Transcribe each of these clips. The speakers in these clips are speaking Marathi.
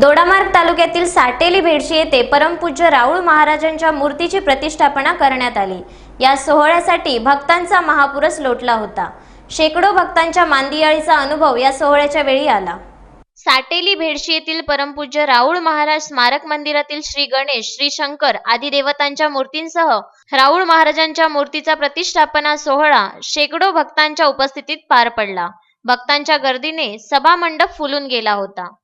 दोडामार्ग तालुक्यातील साटेली भेडशी येथे परमपूज्य राऊळ महाराजांच्या मूर्तीची प्रतिष्ठापना करण्यात आली. या सोहळ्यासाठी भक्तांचा महापुरस लोटला होता. शेकडो भक्तांच्या मांदियाळीचा अनुभव या सोहळ्याच्या वेळी आला. साटेली भेडशी येथील परमपूज्य राऊळ महाराज स्मारक मंदिरातील श्री गणेश श्री शंकर आदी देवतांच्या मूर्तींसह राऊळ महाराजांच्या मूर्तीचा प्रतिष्ठापना सोहळा शेकडो भक्तांच्या उपस्थितीत पार पडला. भक्तांच्या गर्दीने सभा मंडप फुलून गेला होता.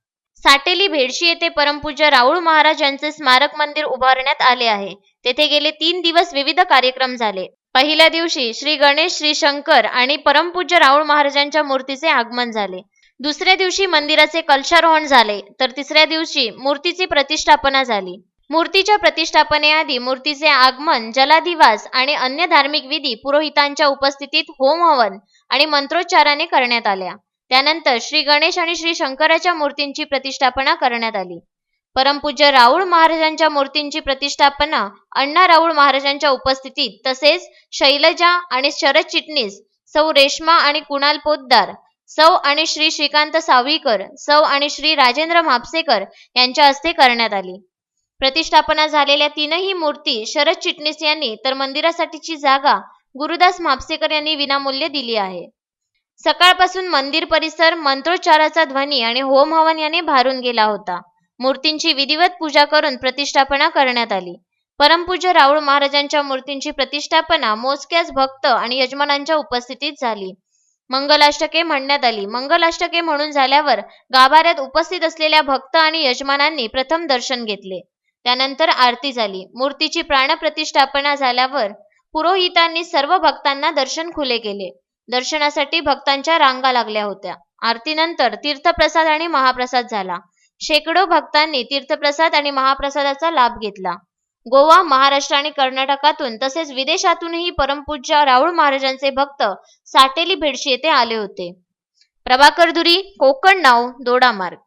साटेली भेडशी येथे परमपूज्य राऊळ महाराज यांचे स्मारक मंदिर उभारण्यात आले आहे. तेथे गेले तीन दिवस विविध कार्यक्रम झाले. पहिल्या दिवशी श्री गणेश श्री शंकर आणि परमपूज्य राऊळ महाराजांच्या मूर्तीचे आगमन झाले. दुसऱ्या दिवशी मंदिराचे कलशारोहण झाले तर तिसऱ्या दिवशी मूर्तीची प्रतिष्ठापना झाली. मूर्तीच्या प्रतिष्ठापनेआधी मूर्तीचे आगमन जलाधिवास आणि अन्य धार्मिक विधी पुरोहितांच्या उपस्थितीत होम हवन आणि मंत्रोच्चाराने करण्यात आल्या. त्यानंतर श्री गणेश आणि श्री शंकराच्या मूर्तींची प्रतिष्ठापना करण्यात आली. परमपूज्य राऊळ महाराजांच्या मूर्तींची प्रतिष्ठापना अण्णा राऊळ महाराजांच्या उपस्थितीत तसेच शैलजा आणि शरद चिटणीस सौ रेश्मा आणि कुणाल पोद्दार सौ आणि श्री श्रीकांत सावळीकर सौ आणि श्री राजेंद्र म्हापसेकर यांच्या हस्ते करण्यात आली. प्रतिष्ठापना झालेल्या तीनही मूर्ती शरद चिटणीस यांनी तर मंदिरासाठीची जागा गुरुदास म्हापसेकर यांनी विनामूल्य दिली आहे. सकाळपासून मंदिर परिसर मंत्रोच्चाराचा ध्वनी आणि होम हवन याने भारून गेला होता. मूर्तींची विधिवत पूजा करून प्रतिष्ठापना करण्यात आली. परमपूज्य राऊळ महाराजांच्या मूर्तींची प्रतिष्ठापना मोजक्याच भक्त आणि यजमानांच्या उपस्थितीत झाली. मंगलाष्टके म्हणण्यात आली. मंगलाष्टके म्हणून झाल्यावर गाभाऱ्यात उपस्थित असलेल्या भक्त आणि यजमानांनी प्रथम दर्शन घेतले. त्यानंतर आरती झाली. मूर्तीची प्राणप्रतिष्ठापना झाल्यावर पुरोहितांनी सर्व भक्तांना दर्शन खुले केले. दर्शनासाठी भक्तांच्या रांगा लागल्या होत्या. आरतीनंतर तीर्थप्रसाद आणि महाप्रसाद झाला. शेकडो भक्तांनी तीर्थप्रसाद आणि महाप्रसादाचा लाभ घेतला. गोवा महाराष्ट्र आणि कर्नाटकातून तसेच विदेशातूनही परमपूज्य राऊळ महाराजांचे भक्त साटेली भेडशी येथे आले होते. प्रभाकर धुरी कोकण नाव दोडामार्ग.